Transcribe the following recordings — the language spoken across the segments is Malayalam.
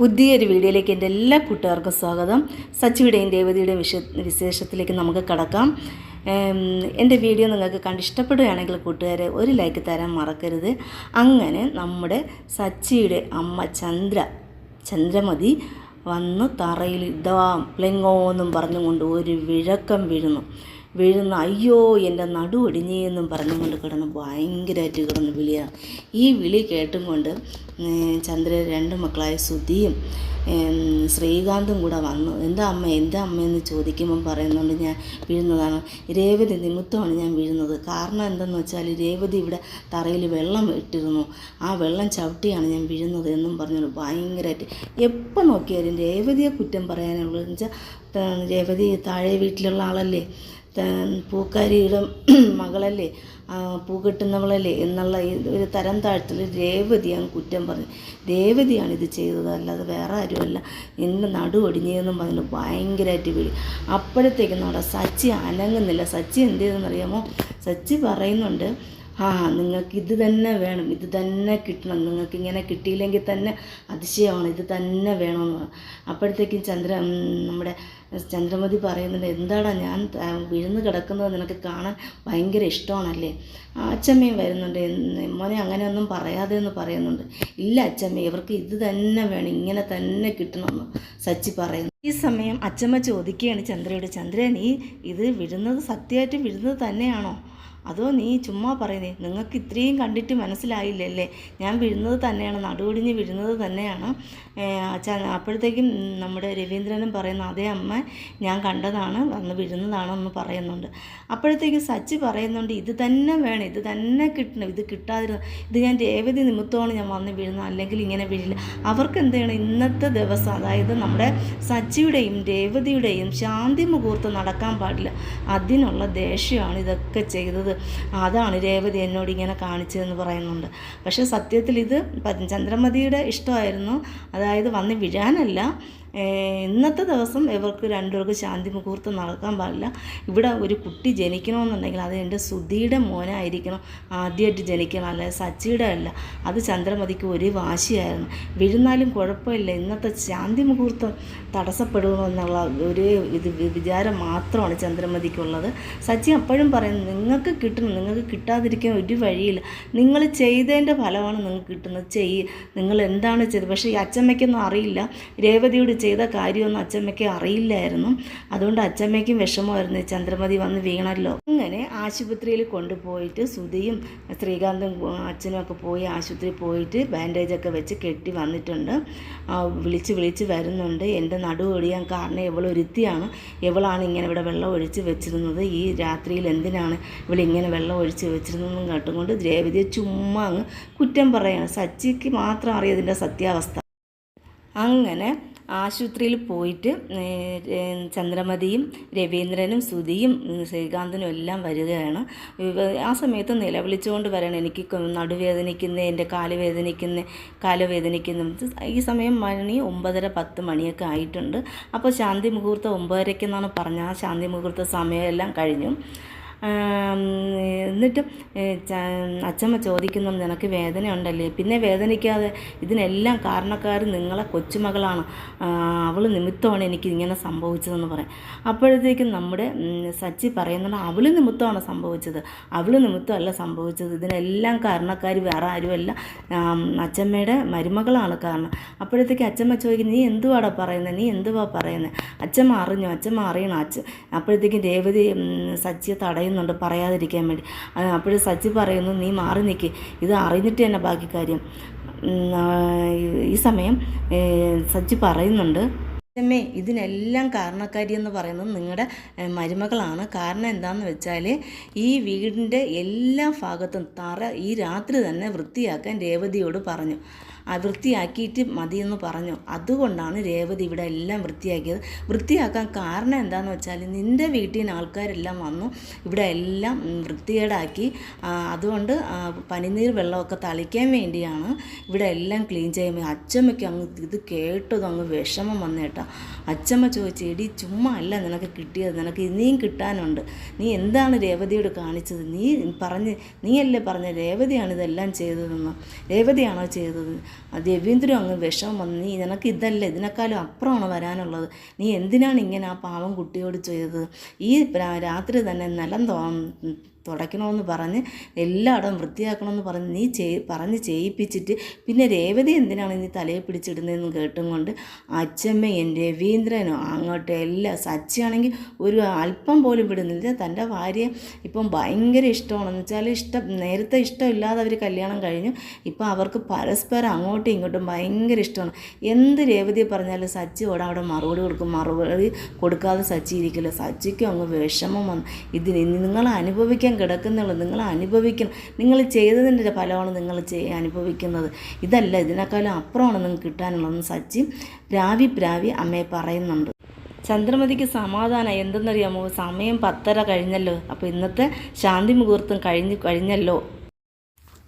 പുതിയൊരു വീഡിയോയിലേക്ക് എന്റെ എല്ലാ കൂട്ടുകാർക്കും സ്വാഗതം. സച്ചിയുടെയും ദേവതയുടെയും വിശ വിശേഷത്തിലേക്ക് നമുക്ക് കടക്കാം. എന്റെ വീഡിയോ നിങ്ങൾക്ക് കണ്ട് ഇഷ്ടപ്പെടുകയാണെങ്കിൽ കൂട്ടുകാരെ ഒരു ലൈക്ക് തരാൻ മറക്കരുത്. അങ്ങനെ നമ്മുടെ സച്ചിയുടെ അമ്മ ചന്ദ്ര ചന്ദ്രമതി വന്ന് തറയിൽ ഇതാ പ്ലെങ്ങോന്നും പറഞ്ഞുകൊണ്ട് ഒരു വിഴക്കം വീഴുന്നു. വീഴുന്ന അയ്യോ എന്റെ നടു ഒടിഞ്ഞെന്നും പറഞ്ഞുകൊണ്ട് കിടന്ന് ഭയങ്കരമായിട്ട് കിടന്ന് വിളിയാണ്. ഈ വിളി കേട്ടും കൊണ്ട് ചന്ദ്രൻ ചന്ദ്ര രണ്ട് മക്കളായ സുധിയും ശ്രീകാന്തും കൂടെ വന്നു. എന്താ അമ്മ എന്താ അമ്മയെന്ന് ചോദിക്കുമ്പം പറയുന്നുണ്ട് ഞാൻ വീഴുന്നതാണ്. രേവതി നിമിത്തമാണ് ഞാൻ വീഴുന്നത്. കാരണം എന്തെന്ന് വെച്ചാൽ രേവതി ഇവിടെ തറയിൽ വെള്ളം ഇട്ടിരുന്നു. ആ വെള്ളം ചവിട്ടിയാണ് ഞാൻ വീഴുന്നത് എന്നും പറഞ്ഞു ഭയങ്കരമായിട്ട് എപ്പോൾ നോക്കിയാലും രേവതിയെ കുറ്റം പറയാനുള്ളത് വെച്ചാൽ രേവതി താഴെ വീട്ടിലുള്ള ആളല്ലേ? പൂക്കാരിയുടെ മകളല്ലേ? പൂ കെട്ടുന്നവളല്ലേ? എന്നുള്ള ഒരു തരം താഴ്ത്തൽ രേവതിയാണ് കുറ്റം പറഞ്ഞു. രേവതിയാണ് ഇത് ചെയ്തത്. അല്ലാതെ വേറെ ആരുമല്ല. എന്റെ നടുവടിഞ്ഞതെന്നും പറഞ്ഞു ഭയങ്കരമായിട്ട് വിളി. അപ്പോഴത്തേക്കും നമ്മുടെ സച്ചി അനങ്ങുന്നില്ല. സച്ചി എന്ത് ചെയ്തെന്നറിയാമോ? സച്ചി പറയുന്നുണ്ട് ആ നിങ്ങൾക്ക് ഇത് തന്നെ വേണം ഇത് തന്നെ കിട്ടണം നിങ്ങൾക്ക് ഇങ്ങനെ കിട്ടിയില്ലെങ്കിൽ തന്നെ അതിശയമാണ് ഇത് തന്നെ വേണമെന്ന് അപ്പോഴത്തേക്കും ചന്ദ്ര നമ്മുടെ ചന്ദ്രമതി പറയുന്നുണ്ട് എന്താടാ ഞാൻ വിഴുന്ന് കിടക്കുന്നത് നിനക്ക് കാണാൻ ഭയങ്കര ഇഷ്ടമാണല്ലേ? അച്ചമ്മയും വരുന്നുണ്ട് മോനെ അങ്ങനെയൊന്നും പറയാതെ എന്ന് പറയുന്നുണ്ട്. ഇല്ല അച്ചമ്മ ഇവർക്ക് ഇത് തന്നെ വേണം ഇങ്ങനെ തന്നെ കിട്ടണമെന്ന് സച്ചി പറയുന്നു. ഈ സമയം അച്ചമ്മ ചോദിക്കുകയാണ് ചന്ദ്രയോട് ചന്ദ്ര നീ ഇത് വിഴുന്നത് സത്യമായിട്ട് വിഴുന്നത് തന്നെയാണോ? അതോ നീ ചുമ്മാ പറയുന്നേ നിങ്ങൾക്ക് ഇത്രയും കണ്ടിട്ട് മനസ്സിലായില്ലല്ലേ? ഞാൻ വിഴുന്നത് തന്നെയാണ് നടുവൊടിഞ്ഞ് വിഴുന്നത് തന്നെയാണ്. അപ്പോഴത്തേക്കും നമ്മുടെ രവീന്ദ്രനും പറയുന്ന അതേ അമ്മ ഞാൻ കണ്ടതാണ് വന്ന് വീഴുന്നതാണെന്ന് പറയുന്നുണ്ട്. അപ്പോഴത്തേക്കും സച്ചി പറയുന്നുണ്ട് ഇത് തന്നെ വേണം ഇത് തന്നെ കിട്ടണം ഇത് കിട്ടാതിരുന്ന ഇത് ഞാൻ രേവതി നിമിത്തമാണ് ഞാൻ വന്ന് വീഴുന്നത് അല്ലെങ്കിൽ ഇങ്ങനെ വീഴില്ല. അവർക്ക് എന്ത് ചെയ്യണം? ഇന്നത്തെ ദിവസം അതായത് നമ്മുടെ സച്ചിയുടെയും രേവതിയുടെയും ശാന്തി മുഹൂർത്തം നടക്കാൻ പാടില്ല. അതിനുള്ള ദേഷ്യമാണ് ഇതൊക്കെ ചെയ്തത്. അതാണ് രേവതി എന്നോട് ഇങ്ങനെ കാണിച്ചതെന്ന് പറയുന്നുണ്ട്. പക്ഷേ സത്യത്തിൽ ഇത് ചന്ദ്രമതിയുടെ ഇഷ്ടമായിരുന്നു. അതായത് വന്ന് വീഴാനല്ല ഇന്നത്തെ ദിവസം ഇവർക്ക് രണ്ടുപേർക്ക് ശാന്തി മുഹൂർത്തം നടക്കാൻ പാടില്ല. ഇവിടെ ഒരു കുട്ടി ജനിക്കണമെന്നുണ്ടെങ്കിൽ അത് എന്റെ സുധിയുടെ മോനായിരിക്കണം. ആദ്യമായിട്ട് ജനിക്കണം അല്ല സച്ചിയുടെ അല്ല. അത് ചന്ദ്രമതിക്ക് ഒരു വാശിയായിരുന്നു. വീഴുന്നാലും കുഴപ്പമില്ല. ഇന്നത്തെ ശാന്തി മുഹൂർത്തം തടസ്സപ്പെടുമെന്നുള്ള ഒരു ഇത് വിചാരം മാത്രമാണ് ചന്ദ്രമതിക്കുള്ളത്. സച്ചി അപ്പോഴും പറയുന്നു നിങ്ങൾക്ക് കിട്ടണം. നിങ്ങൾക്ക് കിട്ടാതിരിക്കാൻ ഒരു വഴിയില്ല. നിങ്ങൾ ചെയ്തതിന്റെ ഫലമാണ് നിങ്ങൾക്ക് കിട്ടുന്നത്. ചെയ്യ്. നിങ്ങൾ എന്താണ് ചെയ്തത്? പക്ഷേ ഈ അച്ചമ്മയ്ക്കൊന്നും അറിയില്ല. രേവതിയോട് ചെയ്ത കാര്യമൊന്നും അച്ചമ്മയ്ക്ക് അറിയില്ലായിരുന്നു. അതുകൊണ്ട് അച്ചമ്മയ്ക്കും വിഷമമായിരുന്നു. ചന്ദ്രമതി വന്ന് വീണല്ലോ. അങ്ങനെ ആശുപത്രിയിൽ കൊണ്ടുപോയിട്ട് സുധിയും ശ്രീകാന്തും അച്ഛനും ഒക്കെ പോയി ആശുപത്രിയിൽ പോയിട്ട് ബാൻഡേജൊക്കെ വെച്ച് കെട്ടി വന്നിട്ടുണ്ട്. വിളിച്ച് വിളിച്ച് വരുന്നുണ്ട്. എന്റെ നടു ഒടിയാൻ കാരണം ഇവളൊരുത്തിയാണ് ഇവളാണ് ഇങ്ങനെ ഇവിടെ വെള്ളം ഒഴിച്ച് വെച്ചിരുന്നത്. ഈ രാത്രിയിൽ എന്തിനാണ് ഇവളിങ്ങനെ വെള്ളം ഒഴിച്ച് വെച്ചിരുന്നതെന്നും കേട്ടുകൊണ്ട് ദ്രേവതിയെ ചുമ്മാ അങ്ങ് കുറ്റം പറയാണ്. സച്ചിക്ക് മാത്രം അറിയാം ഇതിന്റെ സത്യാവസ്ഥ. അങ്ങനെ ആശുപത്രിയിൽ പോയിട്ട് ചന്ദ്രമതിയും രവീന്ദ്രനും സുധിയും ശ്രീകാന്തനും എല്ലാം വരികയാണ്. ആ സമയത്ത് നിലവിളിച്ചുകൊണ്ട് വരണം എനിക്ക് നടുവേദനിക്കുന്ന എന്റെ കാൽ വേദനിക്കുന്ന കാൽ വേദനിക്കുന്ന. ഈ സമയം മണി ഒമ്പതര പത്ത് മണിയൊക്കെ ആയിട്ടുണ്ട്. അപ്പോൾ ശാന്തി മുഹൂർത്തം ഒമ്പതരയ്ക്കെന്നാണ് പറഞ്ഞത്. ആ ശാന്തി മുഹൂർത്ത സമയമെല്ലാം കഴിഞ്ഞു. എന്നിട്ടും അച്ഛമ്മ ചോദിക്കുന്നു നിനക്ക് വേദന ഉണ്ടല്ലേ പിന്നെ വേദനിക്കാതെ ഇതിനെല്ലാം കാരണക്കാർ നിങ്ങളെ കൊച്ചുമകളാണ്. അവൾ നിമിത്തമാണ് എനിക്ക് ഇങ്ങനെ സംഭവിച്ചതെന്ന് പറയാം. അപ്പോഴത്തേക്കും നമ്മുടെ സച്ചി പറയുന്നുണ്ട് അവൾ നിമിത്തമാണ് സംഭവിച്ചത്. അവൾ നിമിത്തമല്ല സംഭവിച്ചത്. ഇതിനെല്ലാം കാരണക്കാർ വേറെ ആരുമല്ല. അച്ഛമ്മയുടെ മരുമകളാണ് കാരണം. അപ്പോഴത്തേക്ക് അച്ചമ്മ ചോദിക്കും നീ എന്തുവാടാ പറയുന്നത് നീ എന്തുവാ പറയുന്നത് അച്ചമ്മ അറിഞ്ഞു അച്ചമ്മ അറിയണം. അച്ഛ അപ്പോഴത്തേക്കും രേവതി സച്ചിയെ സച്ചിയെ തടയുന്നുണ്ട് പറയാതിരിക്കാൻ വേണ്ടി. അപ്പോഴും സച്ചി പറയുന്നു നീ മാറി നിൽക്ക് ഇത് അറിഞ്ഞിട്ട് തന്നെ ബാക്കി കാര്യം. ഈ സമയം സച്ചി പറയുന്നുണ്ട് അമ്മേ ഇതിനെല്ലാം കാരണക്കാരി എന്ന് പറയുന്നത് നിങ്ങളുടെ മരുമകളാണ്. കാരണം എന്താണെന്ന് വെച്ചാൽ ഈ വീടിന്റെ എല്ലാ ഭാഗത്തും തറ ഈ രാത്രി തന്നെ വൃത്തിയാക്കാൻ രേവതിയോട് പറഞ്ഞു. വൃത്തിയാക്കിയിട്ട് മതിയെന്ന് പറഞ്ഞു. അതുകൊണ്ടാണ് രേവതി ഇവിടെ എല്ലാം വൃത്തിയാക്കിയത്. വൃത്തിയാക്കാൻ കാരണം എന്താണെന്ന് വെച്ചാൽ നിന്റെ വീട്ടിൽ നിന്ന് ആൾക്കാരെല്ലാം വന്നു. ഇവിടെ എല്ലാം വൃത്തികേടാക്കി. അതുകൊണ്ട് പനിനീർ വെള്ളമൊക്കെ തളിക്കാൻ വേണ്ടിയാണ് ഇവിടെ എല്ലാം ക്ലീൻ ചെയ്യുമ്പോൾ അച്ചമ്മയ്ക്ക് അങ്ങ് ഇത് കേട്ടതും അങ്ങ് വിഷമം വന്നേട്ടാ അച്ചമ്മ ചോദിച്ചു എടി ചുമ്മാ അല്ല നിനക്ക് കിട്ടിയത്. നിനക്ക് ഇനിയും കിട്ടാനുണ്ട്. നീ എന്താണ് രേവതിയോട് കാണിച്ചത്? നീ പറഞ്ഞ് നീയല്ലേ പറഞ്ഞ രേവതിയാണ് ഇതെല്ലാം ചെയ്തതെന്ന്. രേവതിയാണോ ചെയ്തത്? രവീന്ദ്രൻ അങ്ങ് വിഷമം വന്ന് നീ നിനക്ക് ഇതല്ല? ഇതിനേക്കാളും അപ്പുറമാണ് വരാനുള്ളത്. നീ എന്തിനാണ് ഇങ്ങനെ ആ പാവം കുട്ടിയോട് ചെയ്തത് ഈ രാത്രി തന്നെ നിലം തുടയ്ക്കണമെന്ന് പറഞ്ഞ് എല്ലായിടവും വൃത്തിയാക്കണമെന്ന് പറഞ്ഞ് നീ ചെയ് പറഞ്ഞ് ചെയ്യിപ്പിച്ചിട്ട് പിന്നെ രേവതി എന്തിനാണ് നീ തലയെ പിടിച്ചിടുന്നതെന്ന് കേട്ടും കൊണ്ട് അച്ഛമ്മയും രവീന്ദ്രനും അങ്ങോട്ട് എല്ലാം സച്ചിയാണെങ്കിൽ ഒരു അല്പം പോലും വിടുന്നില്ല. തന്റെ ഭാര്യ ഇപ്പം ഭയങ്കര ഇഷ്ടമാണെന്ന് വെച്ചാൽ ഇഷ്ടം നേരത്തെ ഇഷ്ടമില്ലാതെ അവർ കല്യാണം കഴിഞ്ഞു. ഇപ്പം അവർക്ക് പരസ്പരം അങ്ങോട്ടും ഇങ്ങോട്ടും ഭയങ്കര ഇഷ്ടമാണ്. എന്ത് രേവതി പറഞ്ഞാലും സച്ചി ഓടെ അവിടെ മറുപടി കൊടുക്കും. മറുപടി കൊടുക്കാതെ സച്ചി ഇരിക്കില്ല. സച്ചിക്കും അങ്ങ് വിഷമം വന്നു. ഇതിന് നിങ്ങൾ അനുഭവിക്കാൻ കിടക്കുന്നുള്ളൂ നിങ്ങൾ അനുഭവിക്കണം. നിങ്ങൾ ചെയ്തതിന്റെ ഫലമാണ് നിങ്ങൾ അനുഭവിക്കുന്നത്. ഇതല്ല ഇതിനേക്കാളും അപ്പുറമാണ് നിങ്ങൾക്ക് കിട്ടാനുള്ളതെന്ന് സച്ചി പ്രാവി പ്രാവി അമ്മയെ പറയുന്നുണ്ട്. ചന്ദ്രമതിക്ക് സമാധാനം എന്തെന്നറിയാമോ? സമയം പത്തര കഴിഞ്ഞല്ലോ. അപ്പോൾ ഇന്നത്തെ ശാന്തി മുഹൂർത്തം കഴിഞ്ഞ് കഴിഞ്ഞല്ലോ.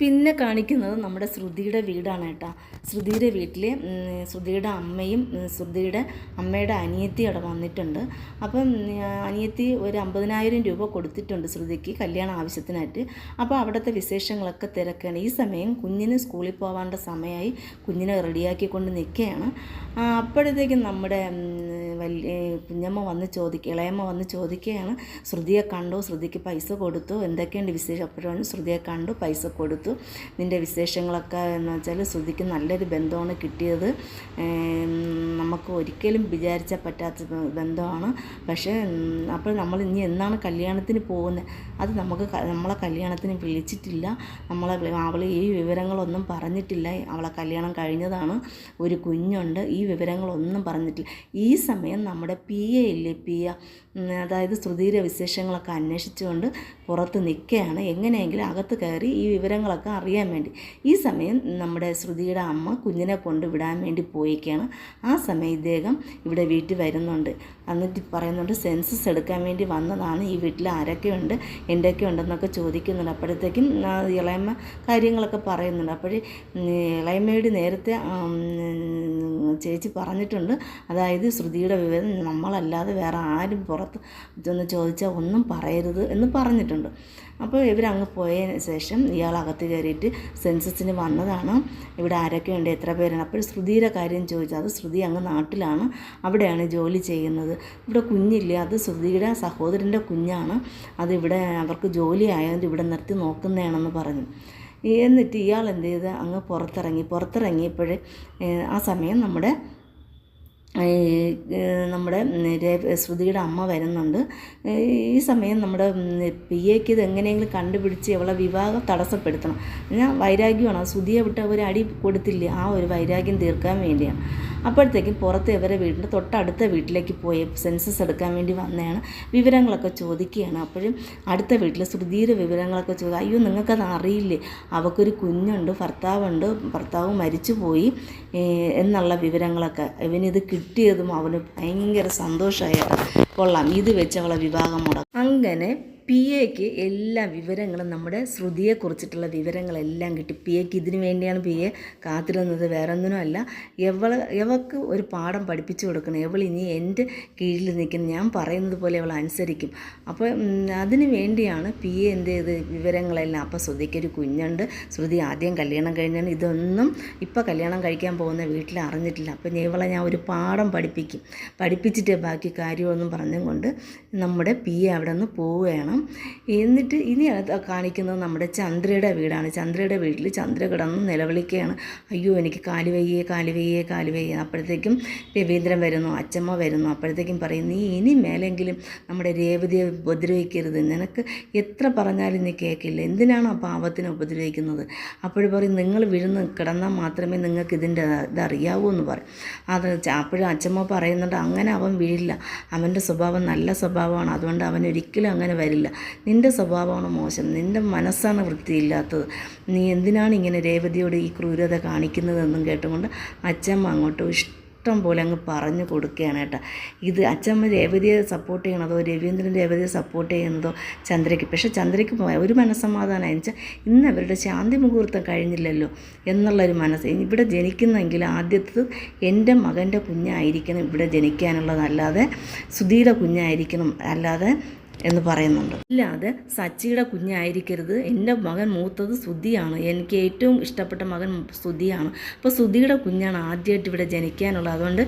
പിന്നെ കാണിക്കുന്നത് നമ്മുടെ ശ്രുതിയുടെ വീടാണ് കേട്ടോ. ശ്രുതിയുടെ വീട്ടിൽ ശ്രുതിയുടെ അമ്മയും ശ്രുതിയുടെ അമ്മയുടെ അനിയത്തി അവിടെ വന്നിട്ടുണ്ട്. അപ്പം അനിയത്തി ഒരു അമ്പതിനായിരം രൂപ കൊടുത്തിട്ടുണ്ട് ശ്രുതിക്ക് കല്യാണ ആവശ്യത്തിനായിട്ട്. അപ്പോൾ അവിടുത്തെ വിശേഷങ്ങളൊക്കെ തിരക്കാണ്. ഈ സമയം കുഞ്ഞിന് സ്കൂളിൽ പോകാണ്ട സമയമായി കുഞ്ഞിനെ റെഡിയാക്കിക്കൊണ്ട് നിൽക്കുകയാണ്. അപ്പോഴത്തേക്കും നമ്മുടെ വലിയ കുഞ്ഞമ്മ വന്ന് ചോദിക്കുക ഇളയമ്മ വന്ന് ചോദിക്കുകയാണ് ശ്രുതിയെ കണ്ടു ശ്രുതിക്ക് പൈസ കൊടുത്തു എന്തൊക്കെയുണ്ട് വിശേഷം? അപ്പോഴാണ് ശ്രുതിയെ കണ്ടു പൈസ കൊടുത്തു. നിന്റെ വിശേഷങ്ങളൊക്കെ എന്ന് വെച്ചാൽ ശ്രുതിക്ക് നല്ലൊരു ബന്ധമാണ് കിട്ടിയത്. നമുക്ക് ഒരിക്കലും വിചാരിച്ചാൽ പറ്റാത്ത ബന്ധമാണ്. പക്ഷേ അപ്പോൾ നമ്മൾ ഇനി എന്നാണ് കല്യാണത്തിന് പോകുന്നത് അത് നമുക്ക് നമ്മളെ കല്യാണത്തിന് വിളിച്ചിട്ടില്ല. നമ്മളെ അവൾ ഈ വിവരങ്ങളൊന്നും പറഞ്ഞിട്ടില്ല. അവളെ കല്യാണം കഴിഞ്ഞതാണ്. ഒരു കുഞ്ഞുണ്ട്. ഈ വിവരങ്ങളൊന്നും പറഞ്ഞിട്ടില്ല. ഈ സമയം നമ്മുടെ പി എ ഇല്ലേ? പി എ അതായത് ശ്രുതിയുടെ വിശേഷങ്ങളൊക്കെ അന്വേഷിച്ചുകൊണ്ട് പുറത്ത് നിൽക്കുകയാണ്. എങ്ങനെയെങ്കിലും അകത്ത് കയറി ഈ വിവരങ്ങളൊക്കെ അറിയാൻ വേണ്ടി. ഈ സമയം നമ്മുടെ ശ്രുതിയുടെ അമ്മ കുഞ്ഞിനെ കൊണ്ട് വിടാൻ വേണ്ടി പോയിക്കാണ് ആ സമയം ഇദ്ദേഹം ഇവിടെ വീട്ടിൽ വരുന്നുണ്ട്. എന്നിട്ട് പറയുന്നുണ്ട് സെൻസസ് എടുക്കാൻ വേണ്ടി വന്നതാണ്. ഈ വീട്ടിൽ ആരൊക്കെയുണ്ട്? എന്തൊക്കെ ഉണ്ടെന്നൊക്കെ ചോദിക്കുന്നുണ്ട്. അപ്പോഴത്തേക്കും ഇളയമ്മ കാര്യങ്ങളൊക്കെ പറയുന്നുണ്ട്. അപ്പോൾ ഇളയമ്മയോട് നേരത്തെ ചേച്ചി പറഞ്ഞിട്ടുണ്ട്. അതായത് ശ്രുതിയുടെ വിവരം നമ്മളല്ലാതെ വേറെ ആരും ഇതൊന്ന് ചോദിച്ചാൽ ഒന്നും പറയരുത് എന്ന് പറഞ്ഞിട്ടുണ്ട്. അപ്പോൾ ഇവരങ്ങ് പോയതിന് ശേഷം ഇയാൾ അകത്ത് കയറിയിട്ട് സെൻസസിന് വന്നതാണ്. ഇവിടെ ആരൊക്കെ ഉണ്ട് എത്ര പേരാണ്? അപ്പോൾ ശ്രുതിയുടെ കാര്യം ചോദിച്ചു. അത് ശ്രുതി അങ്ങ് നാട്ടിലാണ്. അവിടെയാണ് ജോലി ചെയ്യുന്നത്. ഇവിടെ കുഞ്ഞില്ല? അത് ശ്രുതിയുടെ സഹോദരന്റെ കുഞ്ഞാണ്. അത് അവർക്ക് ജോലി ആയതുകൊണ്ട് ഇവിടെ നിർത്തി നോക്കുന്നതാണെന്ന് പറഞ്ഞു. എന്നിട്ട് ഇയാൾ എന്ത് ചെയ്ത്? അങ്ങ് പുറത്തിറങ്ങി. പുറത്തിറങ്ങിയപ്പോൾ ആ സമയം നമ്മുടെ നമ്മുടെ ശ്രുതിയുടെ അമ്മ വരുന്നുണ്ട്. ഈ സമയം നമ്മുടെ പി എക്ക് ഇത് എങ്ങനെയെങ്കിലും കണ്ടുപിടിച്ച് അവളെ വിവാഹം തടസ്സപ്പെടുത്തണം. ഞാൻ വൈരാഗ്യമാണ്. ശ്രുതിയെ വിട്ട് അവർ അടി കൊടുത്തില്ലേ? ആ ഒരു വൈരാഗ്യം തീർക്കാൻ വേണ്ടിയാണ്. അപ്പോഴത്തേക്കും പുറത്ത് ഇവരെ വീടിന്റെ തൊട്ടടുത്ത വീട്ടിലേക്ക് പോയി സെൻസസ് എടുക്കാൻ വേണ്ടി വന്നതാണ്. വിവരങ്ങളൊക്കെ ചോദിക്കുകയാണ്. അപ്പോഴും അടുത്ത വീട്ടിൽ ശ്രുതിയുടെ വിവരങ്ങളൊക്കെ ചോദിക്കുക അയ്യോ നിങ്ങൾക്കത് അറിയില്ലേ? അവൾക്കൊരു കുഞ്ഞുണ്ട് ഭർത്താവുണ്ട് ഭർത്താവ് മരിച്ചു പോയി എന്നുള്ള വിവരങ്ങളൊക്കെ. ഇവനിത് കിട്ടിയതും അവന് ഭയങ്കര സന്തോഷമായിട്ട് കൊള്ളാം. ഇത് വെച്ച് അവളെ വിവാഹം മുടക്കും. അങ്ങനെ പി എക്ക് എല്ലാ വിവരങ്ങളും നമ്മുടെ ശ്രുതിയെ കുറിച്ചിട്ടുള്ള വിവരങ്ങളെല്ലാം കിട്ടി. പി എക്ക് ഇതിനു വേണ്ടിയാണ് പി എ കാത്തിരുന്നത്. വേറെ ഒന്നിനുമല്ല എവൾ എവക്ക് ഒരു പാഠം പഠിപ്പിച്ചു കൊടുക്കണം. എവൾ ഇനി എന്റെ കീഴിൽ നിൽക്കുന്ന. ഞാൻ പറയുന്നത് പോലെ അവൾ അനുസരിക്കും. അപ്പോൾ അതിനു വേണ്ടിയാണ് പി എ എന്ത് ചെയ്ത് വിവരങ്ങളെല്ലാം. അപ്പോൾ ശ്രുതിക്കൊരു കുഞ്ഞുണ്ട്. ശ്രുതി ആദ്യം കല്യാണം കഴിഞ്ഞാണ്. ഇതൊന്നും ഇപ്പോൾ കല്യാണം കഴിക്കാൻ പോകുന്ന വീട്ടിൽ അറിഞ്ഞിട്ടില്ല. അപ്പോൾ ഇവളെ ഞാൻ ഒരു പാഠം പഠിപ്പിക്കും. പഠിപ്പിച്ചിട്ട് ബാക്കി കാര്യമൊന്നും പറഞ്ഞും കൊണ്ട് നമ്മുടെ പി എ അവിടെ നിന്ന് പോവുകയാണ്. എന്നിട്ട് ഇനി കാണിക്കുന്നത് നമ്മുടെ ചന്ദ്രയുടെ വീടാണ്. ചന്ദ്രയുടെ വീട്ടിൽ ചന്ദ്ര കിടന്ന് നിലവിളിക്കുകയാണ്. അയ്യോ എനിക്ക് കാലുവയ്യേ കാലുവയ്യേ കാലുവയ്യേ അപ്പോഴത്തേക്കും രവീന്ദ്രൻ വരുന്നു അച്ചമ്മ വരുന്നു. അപ്പോഴത്തേക്കും പറയും നീ ഇനി മേലെങ്കിലും നമ്മുടെ രേവതിയെ ഉപദ്രവിക്കരുത്. നിനക്ക് എത്ര പറഞ്ഞാലും നീ കേൾക്കില്ല. എന്തിനാണ് ആ പാവത്തിനെ ഉപദ്രവിക്കുന്നത്? അപ്പോഴും പറയും നിങ്ങൾ വിഴുന്ന് കിടന്നാൽ മാത്രമേ നിങ്ങൾക്ക് ഇതിന്റെ ഇതറിയാവൂ എന്ന് പറയും. അത് അപ്പോഴും അച്ചമ്മ പറയുന്നുണ്ട് അങ്ങനെ അവൻ വീഴില്ല. അവന്റെ സ്വഭാവം നല്ല സ്വഭാവമാണ്. അതുകൊണ്ട് അവൻ ഒരിക്കലും അങ്ങനെ വരില്ല. നിന്റെ സ്വഭാവമാണ് മോശം? നിന്റെ മനസ്സാണ് വൃത്തിയില്ലാത്തത്. നീ എന്തിനാണ് ഇങ്ങനെ രേവതിയോട് ഈ ക്രൂരത കാണിക്കുന്നതെന്നും കേട്ടുകൊണ്ട് അച്ചമ്മ അങ്ങോട്ട് ഇഷ്ടം പോലെ അങ്ങ് പറഞ്ഞു കൊടുക്കുകയാണ് കേട്ടോ. ഇത് അച്ചമ്മ രേവതിയെ സപ്പോർട്ട് ചെയ്യണതോ രവീന്ദ്രൻ രേവതിയെ സപ്പോർട്ട് ചെയ്യുന്നതോ ചന്ദ്രയ്ക്ക്? പക്ഷേ ചന്ദ്രയ്ക്ക് ഒരു മനസ്സമാധാനം വെച്ചാൽ ഇന്ന് അവരുടെ ശാന്തി മുഹൂർത്തം കഴിഞ്ഞില്ലല്ലോ എന്നുള്ളൊരു മനസ്സ്. ഇവിടെ ജനിക്കുന്നെങ്കിൽ ആദ്യത്തത് എന്റെ മകന്റെ കുഞ്ഞായിരിക്കണം ഇവിടെ ജനിക്കാനുള്ളതല്ലാതെ സുധീയുടെ കുഞ്ഞായിരിക്കണം. അല്ലാതെ എന്ന് പറയുന്നുണ്ട്. ഇല്ലാതെ സച്ചിയുടെ കുഞ്ഞായിരിക്കരുത്. എന്റെ മകൻ മൂത്തത് സുധിയാണ്. എനിക്ക് ഏറ്റവും ഇഷ്ടപ്പെട്ട മകൻ സുധിയാണ്. അപ്പോൾ സുധിയുടെ കുഞ്ഞാണ് ആദ്യമായിട്ട് ഇവിടെ ജനിക്കാനുള്ളത്. അതുകൊണ്ട്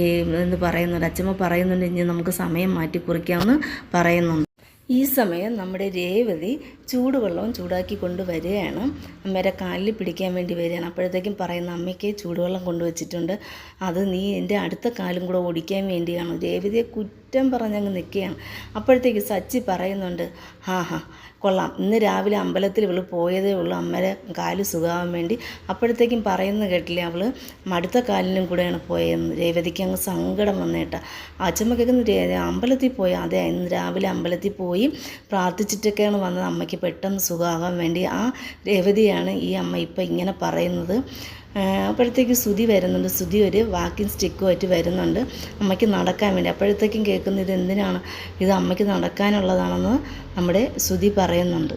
ഈ എന്ന് പറയുന്നുണ്ട് അച്ഛമ്മ പറയുന്നുണ്ട് ഇനി നമുക്ക് സമയം മാറ്റി കുറിക്കാമെന്ന് പറയുന്നുണ്ട്. ഈ സമയം നമ്മുടെ രേവതി ചൂടുവെള്ളവും ചൂടാക്കി കൊണ്ടുവരികയാണ്. അമ്മേരെ കാലിൽ പിടിക്കാൻ വേണ്ടി വരികയാണ്. അപ്പോഴത്തേക്കും പറയുന്ന അമ്മയ്ക്ക് ചൂടുവെള്ളം കൊണ്ടുവച്ചിട്ടുണ്ട്. അത് നീ എന്റെ അടുത്ത കാലും കൂടെ ഓടിക്കാൻ വേണ്ടിയാണ്. രേവതിയെ കുറ്റം പറഞ്ഞങ്ങ് നിൽക്കുകയാണ്. അപ്പോഴത്തേക്ക് സച്ചി പറയുന്നുണ്ട് ഹാ ഹാ കൊള്ളാം. ഇന്ന് രാവിലെ അമ്പലത്തിൽ ഇവൾ പോയതേ ഉള്ളൂ. അമ്മയുടെ കാൽ സുഖാവാൻ വേണ്ടി. അപ്പോഴത്തേക്കും പറയുന്ന കേട്ടില്ലേ അവൾ അടുത്ത കാലിനും കൂടെയാണ് പോയതെന്ന്. രേവതിക്ക് അങ്ങ് സങ്കടം വന്നേട്ട. അച്ഛമ്മ കേൾക്കുന്ന അമ്പലത്തിൽ പോയി. അതെ ഇന്ന് രാവിലെ അമ്പലത്തിൽ പോയി പ്രാർത്ഥിച്ചിട്ടൊക്കെയാണ് വന്നത്. അമ്മയ്ക്ക് പെട്ടെന്ന് സുഖമാകാൻ വേണ്ടി ആ രേവതിയാണ് ഈ അമ്മ ഇപ്പം ഇങ്ങനെ പറയുന്നത്. അപ്പോഴത്തേക്ക് ശ്രുതി വരുന്നുണ്ട്. ശ്രുതി ഒരു വാക്കിംഗ് സ്റ്റിക്കുമായിട്ട് വരുന്നുണ്ട്. അമ്മയ്ക്ക് നടക്കാൻ വേണ്ടി. അപ്പോഴത്തേക്കും കേൾക്കുന്നത് ഇത് എന്തിനാണ്? ഇത് അമ്മയ്ക്ക് നടക്കാനുള്ളതാണെന്ന് നമ്മുടെ ശ്രുതി പറയുന്നുണ്ട്.